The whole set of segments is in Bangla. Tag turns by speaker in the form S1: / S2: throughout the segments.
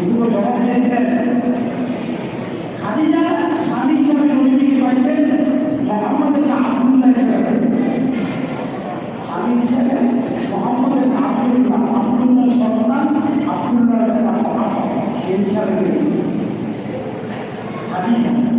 S1: এগুলো জমা দিয়েছিলেন খাদিজা স্বামী হিসাবে নবীজিকে পাইতেন মোহাম্মদের আব্দুল্লাহ হিসাবে। স্বামী হিসাবে মোহাম্মদের আব্দুল্লাহ আব্দুল্লাহ সন্তান, আব্দুল্লাহ হিসাবে পেয়েছিলেন খাদিজা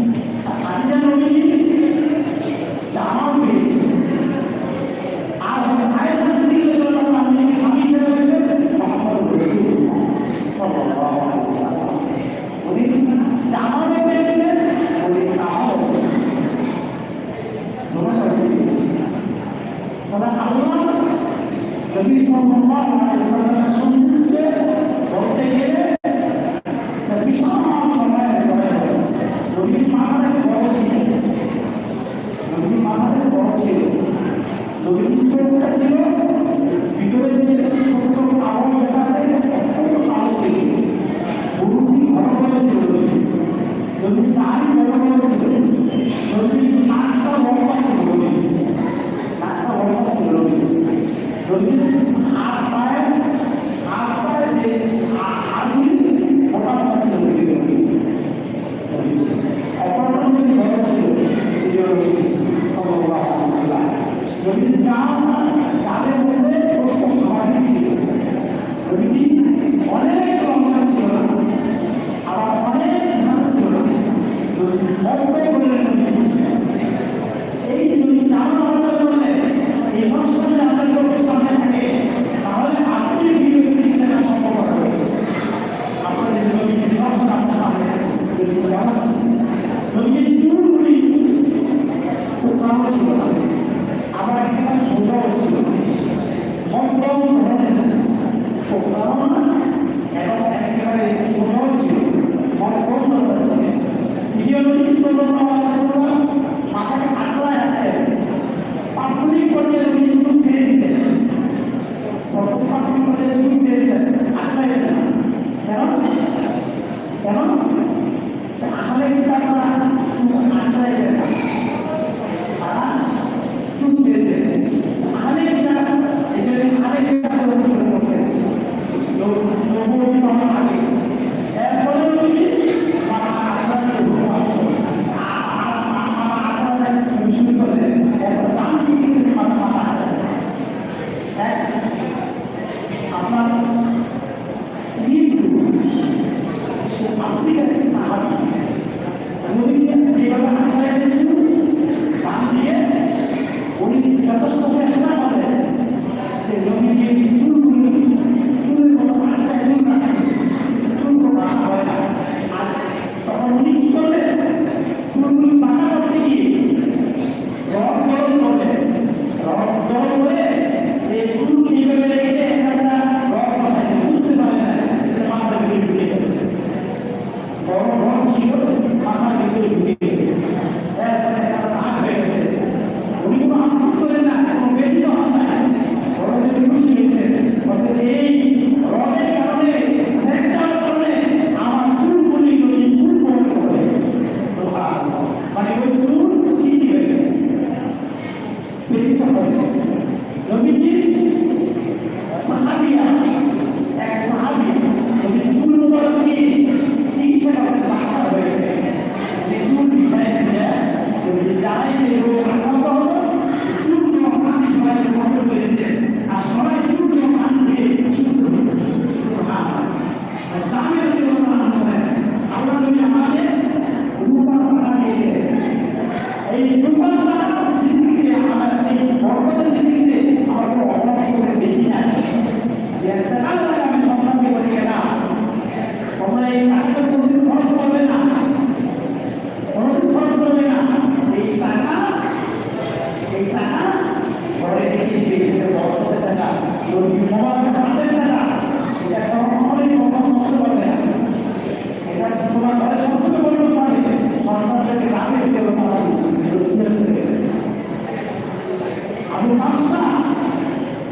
S1: হামসা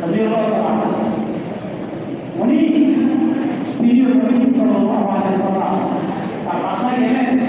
S1: রাদিয়াল্লাহু আনহু উনি প্রিয় নবী তার বাসায় গেলেন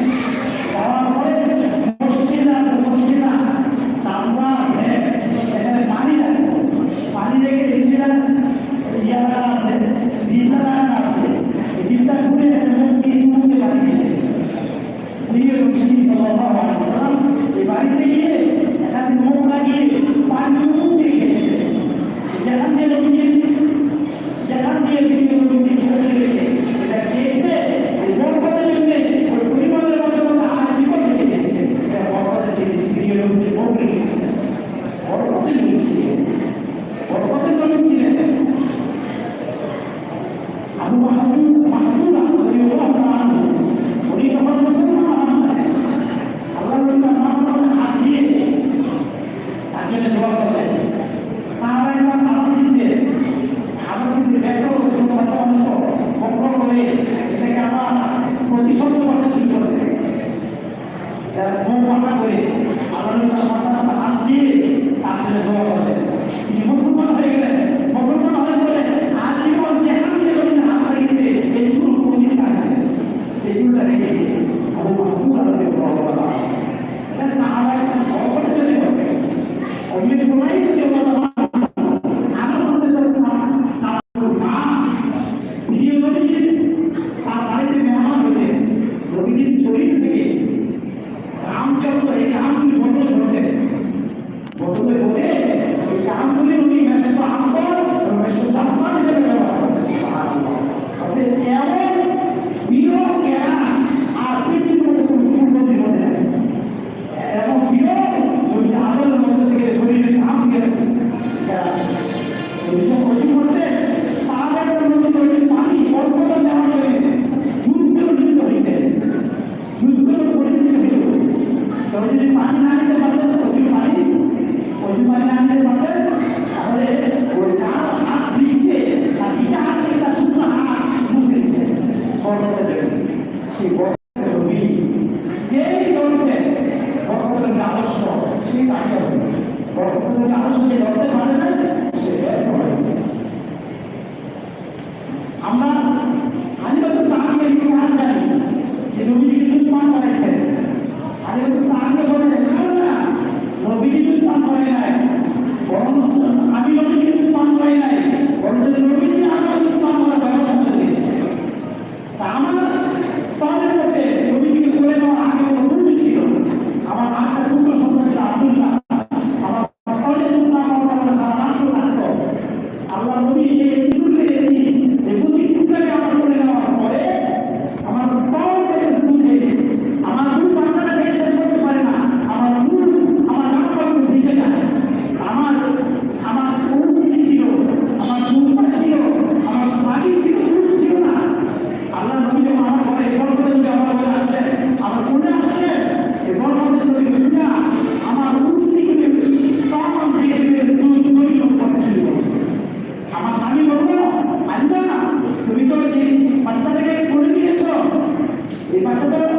S1: Di ba?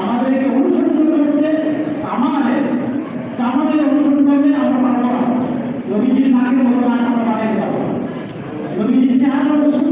S1: আমাদেরকে অনুসরণ করতে হচ্ছে, আমাদের আমাদের অনুসরণ করলে আমরা পারব না নবীজির নাকের মতো নাক আমরা বানাইতে পারব। নবীজির চেহারা মতো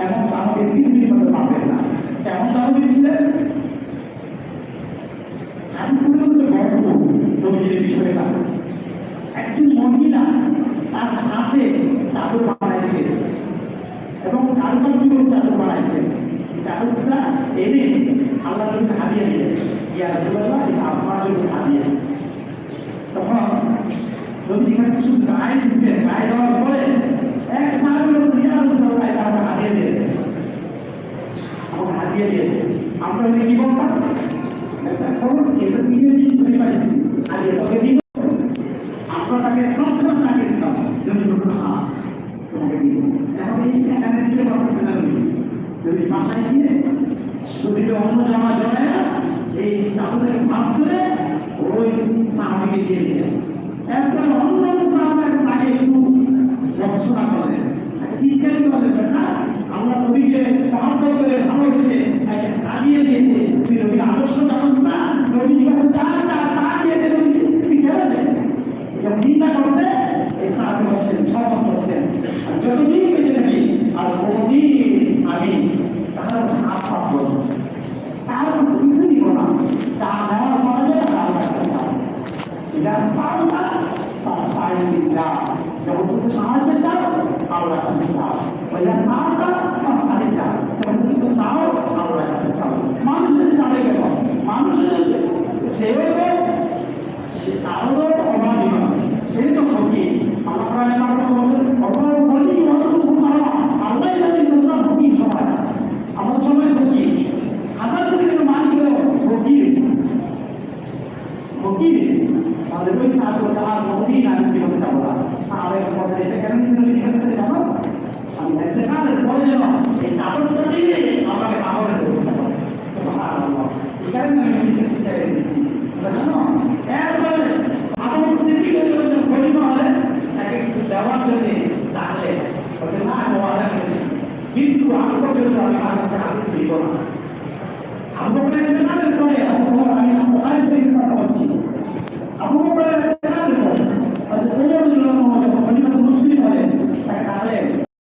S1: ছিলেন এমন দামি পৃথিবীর মধ্যে পাবেন না। কেমন দামি ছিলেন হাদিসগুলো তো গল্প নবীজির বিষয়ে না। একজন মহিলা তার হাতে চাদর বানাইছে এবং কারুকার্য করে চাদর বানাইছে। চাদরটা এনে আল্লাহ নবীকে হারিয়ে দিয়েছে। ইয়া রাসূলুল্লাহ, এটা তখন এখানে কিছু গায়ে দিচ্ছে গায়ে দেওয়ার পরে এক সাহাবী বলছে, ইয়া রাসূলুল্লাহ এটা আমাকে হারিয়ে দিয়েছে হারিয়ে দিয়েছে। আমরা কি বলতাম দিয়ে দিয়ে যদি বাসায় গিয়ে শরীরে অন্য জামা জড়ায় এই চাদরের মাছ করে ওই সাহাবিকে দিয়ে দিলেন এরপর অন্য সাহাবাকে তাকে একটু রক্ষণা করেন চিৎকার করে না আমরা পাহাড় পর্বতের ভালো হয়েছে তাকে হারিয়ে দিয়েছে। তুমি নবীর আদর্শ জানোস না। নবী জীবনে যা যা তা দিয়েছে নবীকে সাহায্য চাও আল্লাহ